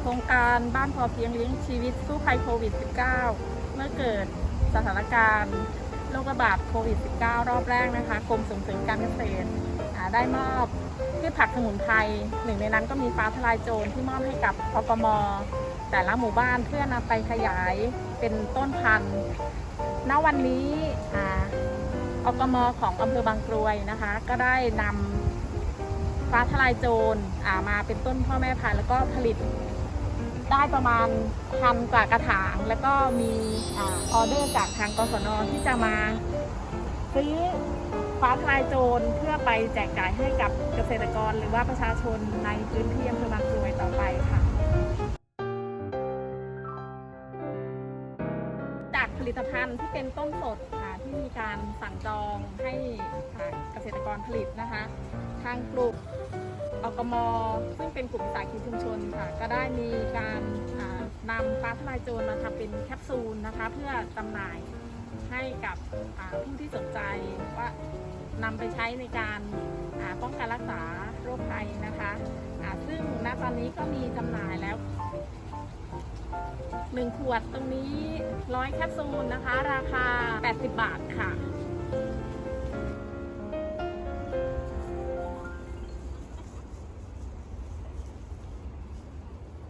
โครงการบ้านพอเพียงเลี้ยงชีวิตสู้ภัยโควิด -19 เมื่อเกิดสถานการณ์โรคระบาดโควิด -19 รอบแรกนะคะกรมส่งเสริมการเกษตรได้มอบพืชผักสมุนไพรหนึ่งในนั้นก็มีฟ้าทลายโจรที่มอบให้กับพกมแต่ละหมู่บ้านเพื่อนำไปขยายเป็นต้นพันธุ์ณวันนี้อ่าอกมของอำเภอบางกรวยนะคะ ก็ได้นำฟ้าทลายโจรมาเป็นต้นพ่อแม่พันธุ์แล้วก็ผลิต ได้ประมาณพันกว่ากระถาง แล้วก็มีออเดอร์จากทางกศนที่จะมาซื้อฟ้าทลายโจรเพื่อไปแจกจ่ายให้กับเกษตรกรหรือว่าประชาชนในพื้นที่อำเภอบางกรวยต่อไปค่ะ จากผลิตภัณฑ์ที่เป็นต้นสดค่ะที่มีการสั่งจองให้เกษตรกรผลิตนะคะ ทางกลุ่ม อกมซึ่งเป็นกลุ่มวิสาหกิจชุมชนค่ะ ก็ได้มีการนำฟ้าทลายโจรมาทำเป็นแคปซูลนะคะ เพื่อจำหน่ายให้กับผู้ที่สนใจว่านำไปใช้ในการาป้องกันรักษาโรคภัยนะคะซึ่งณตอนนี้ก็มีจำหน่ายแล้วหนึ่งขวดตรงนี้ร้อยแคปซูลนะคะ ราคา 80 บาทค่ะ